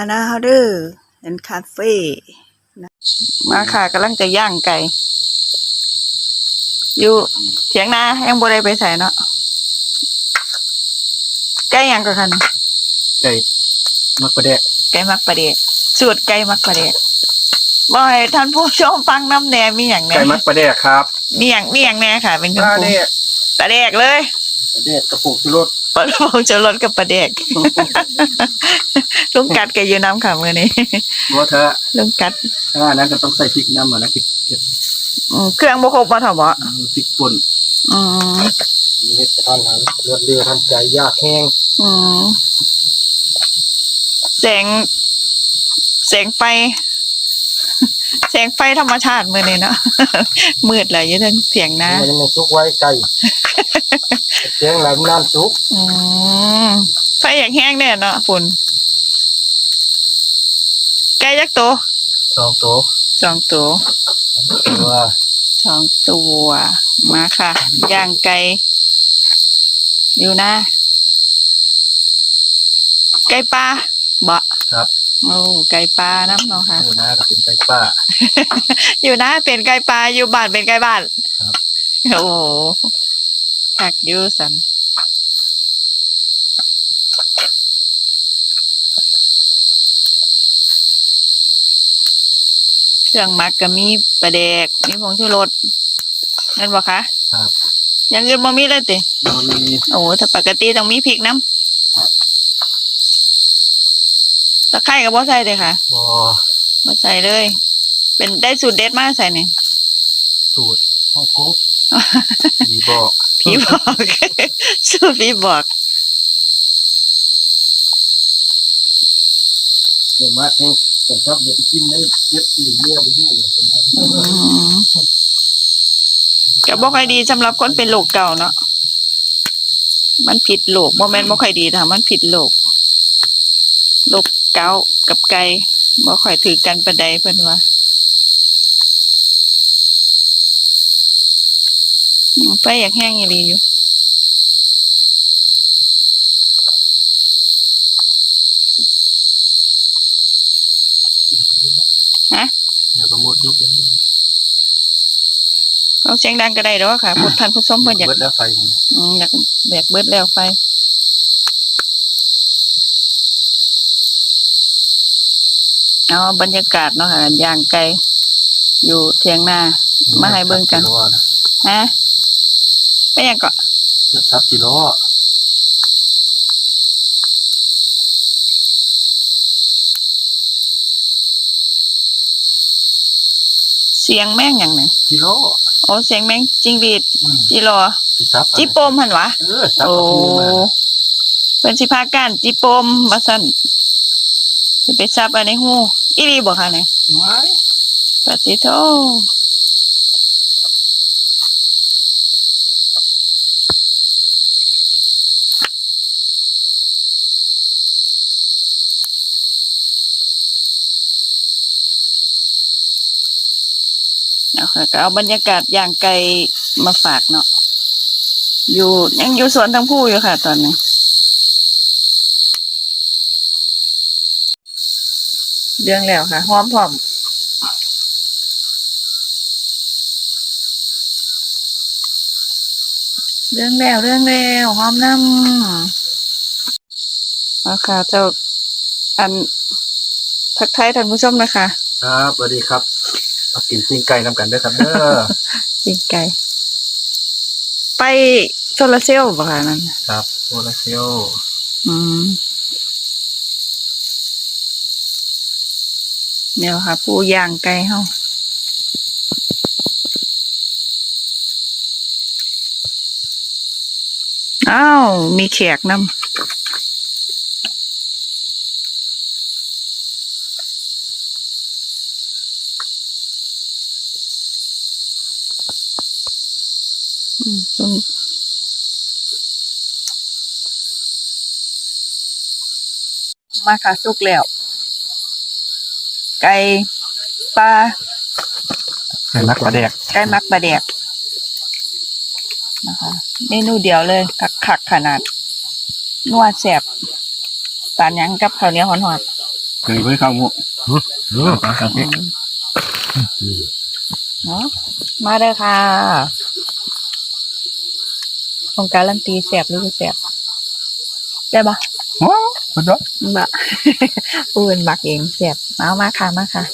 อานาฮาเดอร์เป็นคาเฟ่นะมาค่ะกำลังจะย่างไก่ อยู่เถียงนายังบ่ได้ไปใส่เนาะไก่หยังก็คันไก่มักประแดกไก่มักประเดกสูตรไก่มักประเดกบ่ให้ท่านผู้ชมฟังน้ำแหนมีหยังแหน่ไก่มักประแดกครับ มีหยังมีหยังแหน่ค่ะ เป็นเคปรื่องลาปรุงเนี่ยประเดกเลย ประแดกกระปุกชูรสปลาพงจะรสกับประเดก ลุงกัดกับยูน้ำค่ะมือนี้เพราะถ้าลุงกัดถ้าอันนั้นก็ต้องใส่พริกน้ำอะนะพริกเผ็ดอืมเครื่องบ่ครบบ่เถอะบ่พริกป่นอืมมีเห็ดกระทันหันรวดเร็วทันใจยากแห้งอืมแสงแสงไฟ แสงไฟธรรมชาติมือนี้เนาะมืดเลยอยังทั้งเสียงนะมันยังไม่สุกไว้ไก่เสียงไหลมันนานสุกอืมไฟอย่างแห้งเนี่ยเนาะฝุ่นไก่ยักษ์โตวสองตัวสองตัวตัวสองตัวมาค่ะย่างไก่อยู่นะไก่ปลาบะครับ โอ้ไก่ปลาน้ำเนาะค่ะตัวหน้าก็เป็นไก่ป้า อยู่นะเป็นไก่ปลาอยู่บ้านเป็นไก่บ้านครับ โอ้โหคักอยูสันเครื่องหมักก็มีปลาแดกมีผงชูรสนั่นบ่คะครับ อย่างอื่นบ่มีเลยติ เรามีโอ้ถ้าปกติต้องมีพริกน้ครับำ ตะไคร้กับบ่ใส่เลยค่ะบอบ่ใส่เลย เป็นได้สูตรเด็ดมากใส่เนี่ยสูตรฮ่องกงมีบอกพี่บอกสูตรพี่บอกเดี๋ยวมาแห้งแต่ครับเดี๋ยวไปกินได้เย็ดสี่เนี่ยไปดูเลยเป็นไรอืมก็บ่ค่อยดีสำหรับคนเป็นโรคเก่าเนาะมันผิดโรคบ่แม่นบ่ค่อยดีถ้ามันผิดโรคโรค เกาต์กับไก่บ่ค่อยถือกันปานใดเพิ่นว่าอืมไฟอยากแห้งอีหลีอยู่ฮะเดี๋ยวประมดยุบแล้วเอาเสียงดังก็ได้ดอกค่ะพวกท่านผู้ชมเพิ่นอยากเบิดแล้วไฟมันอืมอยากแบกเบิดแล้วไฟ เอาบรรยากาศเนาะค่ะย่างไก่อยู่เทียงนามาให้เบิ่งกัน ฮะไปยังก็เดี๋ยวซับกิโลเสียงแม่งอย่างไหนกิโลโอ้เสียงแม่งจิงหรีดอืมจิรอสิซับจิโปมหันวะเออซับโอ้กระปูมาเพิ่นสิพากันจิโปมมาสั่นสิไปซับอันในหู อีหลีบ่คะเนี่ยไว้ปฏิโทเอาค่ะก็เอาบรรยากาศย่างไก่มาฝากเนาะอยู่ยังอยู่สวนทั้งผู้อยู่ค่ะ ตอนนี้ เรื่องแล้วค่ะหอมพร้อมเรื่องแล้วเรื่องแล้วหอมน้ำเอาค่ะเจ้าอันทักทายท่านผู้ชมนะคะ ครับสวัสดีครับมากินปิ้งไก่นำกันเด้อครับเด้อปิงไก่ ไปโซลาร์เซลล์ป่ะคะนั่นครับโซลาเซลลอืม เดี๋ยวค่ะ ผู้ย่างไก่เฮาอ้าว มีแขกนำอืมตรงมาค่ะสุกแล้ว ไก่ปลาไก่มักปลาแดกไก่มักปลาแดกนะคะเมนูเดียวเลยคักคักๆขนาดนวดแสบปานหยังกับข้าวเหนียวหอนๆเคยไปเข้าหมูเออครับเนาะมาเด้อค่ะของการันตีแสบหรือบ่แสบได้ปะ ว้าวสุดยอด บะ ปูเป็นบักเองเจ็บเอามาค่ะมาค่ะ